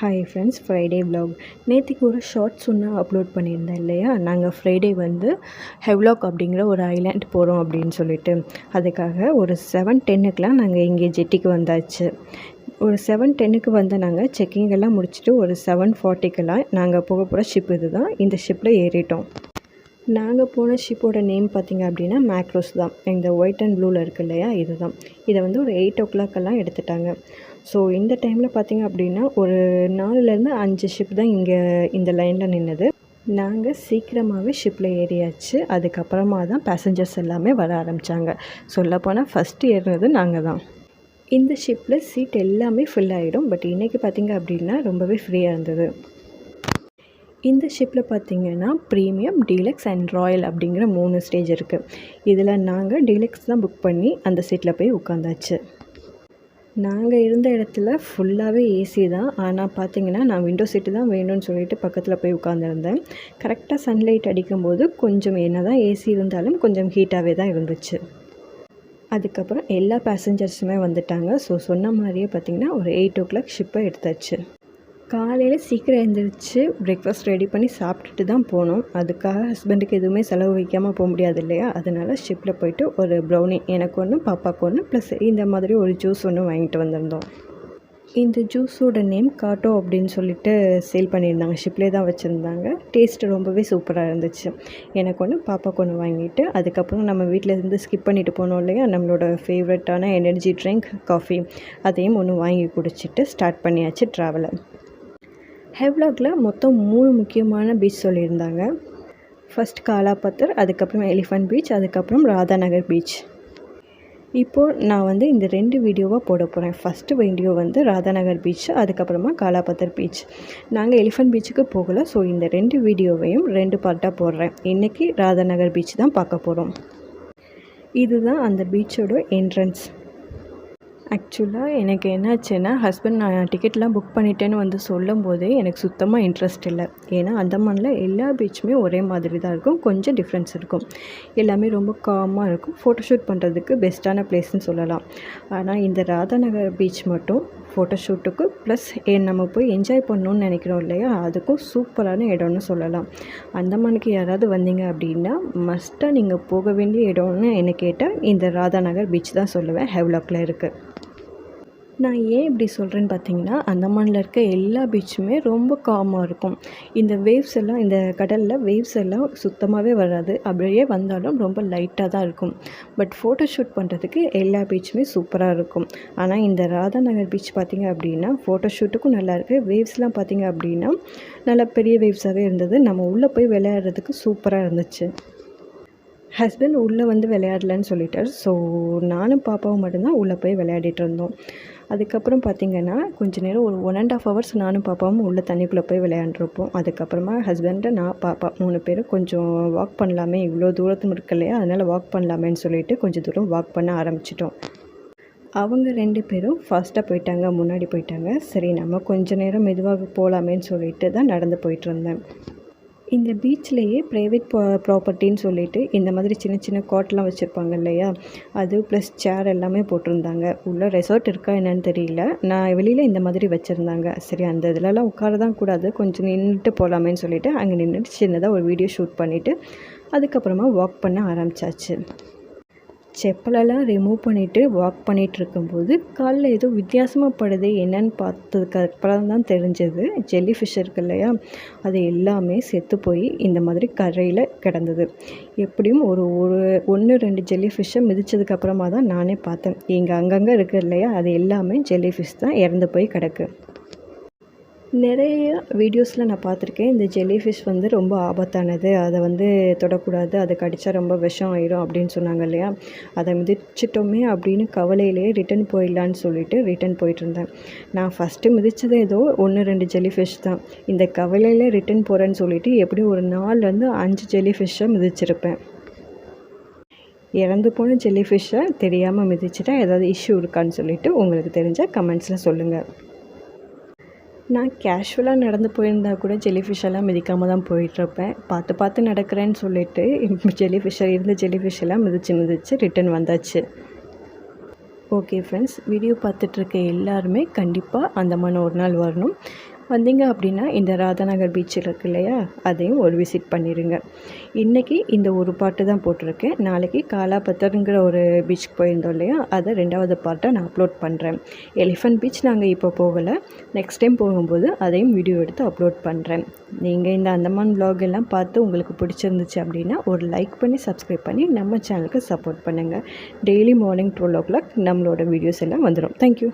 Hi friends Friday vlog நேற்றுக்கு ஒரு shorts ஒன்று அப்லோட் பண்ணியிருந்தேன் இல்லையா? நாங்கள் ஃப்ரைடே வந்து ஹெவ்லாக் அப்படிங்கிற ஒரு ஐலாண்ட் போகிறோம் அப்படின்னு சொல்லிட்டு. அதுக்காக ஒரு செவன் டென்னுக்கெலாம் நாங்கள் இங்கே ஜெட்டிக்கு வந்தாச்சு. ஒரு செவன் டென்னுக்கு வந்து நாங்கள் செக்கிங் எல்லாம் முடிச்சுட்டு ஒரு செவன் ஃபார்ட்டிக்கெல்லாம் நாங்கள் போக போகிற ஷிப் இது தான் இந்த ஷிப்பில் ஏறிட்டோம். நாங்கள் போன ஷிப்போட நேம் பார்த்தீங்க அப்படின்னா மேக்ரோஸ் தான். இந்த ஒயிட் அண்ட் ப்ளூவில் இருக்கு இல்லையா? இதுதான். இதை வந்து ஒரு எயிட் ஓ கிளாக்கெல்லாம் எடுத்துட்டாங்க. ஸோ இந்த டைமில் பார்த்திங்க அப்படின்னா ஒரு நாலுலேருந்து அஞ்சு ஷிப் தான் இங்கே இந்த லைனில் நின்றுது நாங்கள் சீக்கிரமாகவே ஷிப்பில் ஏறியாச்சு. அதுக்கப்புறமா தான் பேசஞ்சர்ஸ் எல்லாமே வர ஆரம்பித்தாங்க சொல்லப்போனால் ஃபஸ்ட்டு ஏறினது நாங்கள் தான். இந்த ஷிப்பில் சீட் எல்லாமே ஃபில் ஆகிடும் பட் இன்றைக்கி பார்த்தீங்க அப்படின்னா ரொம்பவே ஃப்ரீயாக இருந்தது. இந்த ஷிப்பில் பார்த்திங்கன்னா ப்ரீமியம் டீலக்ஸ் அண்ட் ராயல் அப்படிங்கிற மூணு ஸ்டேஜ் இருக்குது இதில் நாங்கள் டீலக்ஸ் தான் புக் பண்ணி அந்த சீட்டில் போய் உட்காந்தாச்சு. நாங்கள் இருந்த இடத்துல ஃபுல்லாகவே ஏசி தான். ஆனால் பார்த்தீங்கன்னா நான் விண்டோ சீட்டு தான் வேணும்னு சொல்லிட்டு பக்கத்தில் போய் உட்காந்துருந்தேன் கரெக்டாக சன்லைட் அடிக்கும்போது கொஞ்சம் என்ன தான் ஏசி இருந்தாலும் கொஞ்சம் ஹீட்டாகவே தான் இருந்துச்சு. அதுக்கப்புறம் எல்லா பேசஞ்சர்ஸுமே வந்துட்டாங்க. ஸோ சொன்ன மாதிரியே பார்த்திங்கன்னா ஒரு எயிட் ஓ கிளாக் ஷிப்பை எடுத்தாச்சு. காலையில் சீக்கிரம் எழுந்திரிச்சு பிரேக்ஃபாஸ்ட் ரெடி பண்ணி சாப்பிட்டுட்டு தான் போனோம். அதுக்காக ஹஸ்பண்டுக்கு எதுவுமே செலவு வைக்காமல் போக முடியாது இல்லையா? அதனால் ஷிப்பில் போயிட்டு ஒரு ப்ரௌனி எனக்கு ஒன்று பாப்பாவுக்கு ஒன்று ப்ளஸ் இந்த மாதிரி ஒரு ஜூஸ் ஒன்று வாங்கிட்டு வந்திருந்தோம். இந்த ஜூஸோட நேம் காட்டோ அப்படின்னு சொல்லிட்டு சேல் பண்ணியிருந்தாங்க. ஷிப்லேயே தான் வச்சுருந்தாங்க. டேஸ்ட்டு ரொம்பவே சூப்பராக இருந்துச்சு. எனக்கு ஒன்று பாப்பாவுக்கு ஒன்று வாங்கிட்டு அதுக்கப்புறம் நம்ம வீட்டில் இருந்து ஸ்கிப் பண்ணிட்டு போனோம் இல்லையா? நம்மளோட ஃபேவரட்டான எனர்ஜி ட்ரிங்க் காஃபி அதையும் ஒன்று வாங்கி குடிச்சிட்டு ஸ்டார்ட் பண்ணியாச்சு ட்ராவலை ஹெவ்லாகில் மொத்தம் மூணு முக்கியமான பீச் சொல்லியிருந்தாங்க. ஃபஸ்ட் காலாபத்தர் அதுக்கப்புறம் எலிஃபண்ட் பீச் அதுக்கப்புறம் ராதாநகர் பீச் இப்போது நான் வந்து இந்த ரெண்டு வீடியோவாக போட போகிறேன் ஃபஸ்ட்டு வீடியோ வந்து ராதாநகர் பீச் அதுக்கப்புறமா காலாபத்தர் பீச் நாங்கள் எலிஃபண்ட் பீச்சுக்கு போகலை ஸோ இந்த ரெண்டு வீடியோவையும் ரெண்டு பார்ட்டாக போடுறேன். இன்றைக்கி ராதாநகர் பீச் தான் பார்க்க போகிறோம் இதுதான் அந்த பீச்சோட என்ட்ரன்ஸ் ஆக்சுவலாக எனக்கு என்னாச்சுன்னா ஹஸ்பண்ட் நான் டிக்கெட்லாம் புக் பண்ணிட்டேன்னு வந்து சொல்லும் போதே எனக்கு சுத்தமாக இன்ட்ரெஸ்ட் இல்லை. ஏன்னா அந்தமானில் எல்லா பீச்சுமே ஒரே மாதிரி தான் இருக்கும். கொஞ்சம் டிஃப்ரென்ஸ் இருக்கும். எல்லாமே ரொம்ப காமாக இருக்கும். ஃபோட்டோஷூட் பண்ணுறதுக்கு பெஸ்ட்டான பிளேஸ்னு சொல்லலாம். ஆனால் இந்த ராதாநகர் பீச் மட்டும் ஃபோட்டோஷூட்டுக்கு ப்ளஸ் நம்ம போய் என்ஜாய் பண்ணணும்னு நினைக்கிறோம் இல்லையா? அதுக்கும் சூப்பரான இடம்னு சொல்லலாம். அந்தமானுக்கு யாராவது வந்தீங்க அப்படின்னா மஸ்ட்டாக நீங்கள் போக வேண்டிய இடம்னு என்னை கேட்டால் இந்த ராதாநகர் பீச் தான் சொல்லுவேன். ஹெவ்லாக்கில் இருக்குது நான் ஏன் இப்படி சொல்கிறேன்னு பார்த்தீங்கன்னா அந்தமானில் இருக்க எல்லா பீச்சுமே ரொம்ப காமாக இருக்கும். இந்த வேவ்ஸ் எல்லாம் இந்த கடலில் வேவ்ஸ் எல்லாம் சுத்தமாகவே வராது. அப்படியே வந்தாலும் ரொம்ப லைட்டாக தான் இருக்கும். பட் ஃபோட்டோ ஷூட் பண்ணுறதுக்கு எல்லா பீச்சுமே சூப்பராக இருக்கும். ஆனால் இந்த ராதா நகர் பீச் பார்த்திங்க அப்படின்னா ஃபோட்டோ ஷூட்டுக்கும் நல்லாயிருக்கு வேவ்ஸ்லாம் பார்த்திங்க அப்படின்னா நல்லா பெரிய வேவ்ஸாகவே இருந்தது. நம்ம உள்ளே போய் விளையாடுறதுக்கு சூப்பராக இருந்துச்சு. ஹஸ்பண்ட் உள்ளே வந்து விளையாடலன்னு சொல்லிட்டார். ஸோ நானும் பாப்பாவும் மட்டும்தான் உள்ளே போய் விளையாடிட்டு இருந்தோம். அதுக்கப்புறம் பார்த்திங்கன்னா கொஞ்ச நேரம் ஒரு ஒன் அண்ட் ஆஃப் ஹவர்ஸ் நானும் பாப்பாவும் உள்ளே தண்ணிக்குள்ளே போய் விளையாண்டுருப்போம். அதுக்கப்புறமா ஹஸ்பண்டை நான் பாப்பா மூணு பேரும் கொஞ்சம் வாக் பண்ணலாமே இவ்வளோ தூரத்தும் இருக்கு இல்லையா? அதனால் வாக் பண்ணலாமேன்னு சொல்லிட்டு கொஞ்சம் தூரம் வாக் பண்ண ஆரம்பிச்சிட்டோம். அவங்க ரெண்டு பேரும் ஃபாஸ்ட்டாக போயிட்டாங்க முன்னாடி போயிட்டாங்க. சரி நம்ம கொஞ்ச நேரம் மெதுவாக போகலாமேன்னு சொல்லிட்டு தான் நடந்து போயிட்டு இருந்தேன். இந்த பீச்லேயே ப்ரைவேட் ப்ராப்பர்ட்டின்னு சொல்லிட்டு இந்த மாதிரி சின்ன சின்ன காட்லாம் வச்சுருப்பாங்க இல்லையா? அது ப்ளஸ் சேர் எல்லாமே போட்டிருந்தாங்க. உள்ளே ரெசார்ட் இருக்கா என்னன்னு தெரியல. நான் வெளியில் இந்த மாதிரி வச்சுருந்தாங்க. சரி அந்த இதிலலாம் உட்கார தான் கூடாது. கொஞ்சம் நின்றுட்டு போகலாமேன்னு சொல்லிட்டு அங்கே நின்றுட்டு சின்னதாக ஒரு வீடியோ ஷூட் பண்ணிவிட்டு அதுக்கப்புறமா வாக் பண்ண ஆரம்பித்தாச்சு செப்பலெல்லாம் ரிமூவ் பண்ணிவிட்டு வாக் பண்ணிகிட்டு இருக்கும்போது காலில் ஏதோ வித்தியாசமாக படுது. என்னன்னு பார்த்ததுக்கு அப்புறம் தான் தெரிஞ்சது. ஜெல்லி ஃபிஷ் இருக்கு இல்லையா? அது எல்லாமே செத்து போய் இந்த மாதிரி கரையில் கிடந்தது. எப்படியும் ஒரு ஒரு ஒன்று ரெண்டு ஜெல்லி ஃபிஷ்ஷை மிதித்ததுக்கப்புறமா தான் நானே பார்த்தேன். இங்கே அங்கங்கே இருக்குது இல்லையா? அது எல்லாமே ஜெல்லி ஃபிஷ் தான் இறந்து போய் கிடக்கு. நிறைய வீடியோஸில் நான் பார்த்துருக்கேன். இந்த ஜெல்லி ஃபிஷ் வந்து ரொம்ப ஆபத்தானது. அதை வந்து தொடக்கூடாது. அதை கடித்தா ரொம்ப விஷம் ஆயிடும் அப்படின்னு சொன்னாங்க இல்லையா? அதை மிதிச்சிட்டோமே அப்படின்னு கவலையிலேயே ரிட்டன் போயிடலான்னு சொல்லிட்டு ரிட்டன் போயிட்டு இருந்தேன் நான் ஃபஸ்ட்டு மிதித்தது ஏதோ ஒன்று ரெண்டு ஜெல்லி ஃபிஷ் தான். இந்த கவலையில் ரிட்டன் போகிறேன்னு சொல்லிட்டு எப்படியும் ஒரு நாலுலேருந்து அஞ்சு ஜெல்லி ஃபிஷ்ஷை மிதிச்சிருப்பேன். இறந்து போன ஜெல்லி ஃபிஷ்ஷை தெரியாமல் மிதிச்சிட்டா ஏதாவது இஷ்யூ இருக்கான்னு சொல்லிவிட்டு உங்களுக்கு தெரிஞ்சால் கமெண்ட்ஸில் சொல்லுங்கள் நான் கேஷுவலாக நடந்து போயிருந்தா கூட ஜெல்லி ஃபிஷ்ஷெல்லாம் மிதிக்காமல் தான் போயிட்டுருப்பேன். பார்த்து பார்த்து நடக்கிறேன்னு சொல்லிட்டு ஜெல்லி ஃபிஷ்ஷர் இருந்த ஜெல்லி ஃபிஷ்ஷெல்லாம் மிதித்து மிதித்து ரிட்டன் வந்தாச்சு. ஓகே ஃப்ரெண்ட்ஸ் வீடியோ பார்த்துட்ருக்க எல்லாருமே கண்டிப்பாக அந்தமான ஒரு நாள் வரணும். வந்தீங்க அப்படின்னா இந்த ராதாநகர் பீச் இருக்கு இல்லையா? அதையும் ஒரு விசிட் பண்ணிடுங்க இன்றைக்கி இந்த ஒரு பாட்டு தான் போட்டிருக்கேன். நாளைக்கு காலாபத்தருங்கிற ஒரு பீச்சுக்கு போயிருந்தோம் இல்லையா? அதை ரெண்டாவது பாட்டை நான் அப்லோட் பண்ணுறேன் எலிஃபண்ட் பீச் நாங்கள் இப்போ போகலை. நெக்ஸ்ட் டைம் போகும்போது அதையும் வீடியோ எடுத்து அப்லோட் பண்ணுறேன் நீங்கள் இந்த அந்தமான் ப்ளாக் எல்லாம் பார்த்து உங்களுக்கு பிடிச்சிருந்துச்சு அப்படின்னா ஒரு லைக் பண்ணி சப்ஸ்கிரைப் பண்ணி நம்ம சேனலுக்கு சப்போர்ட் பண்ணுங்கள் daily morning twelve o'clock நம்மளோட வீடியோஸ் எல்லாம் வந்துடும் தேங்க்யூ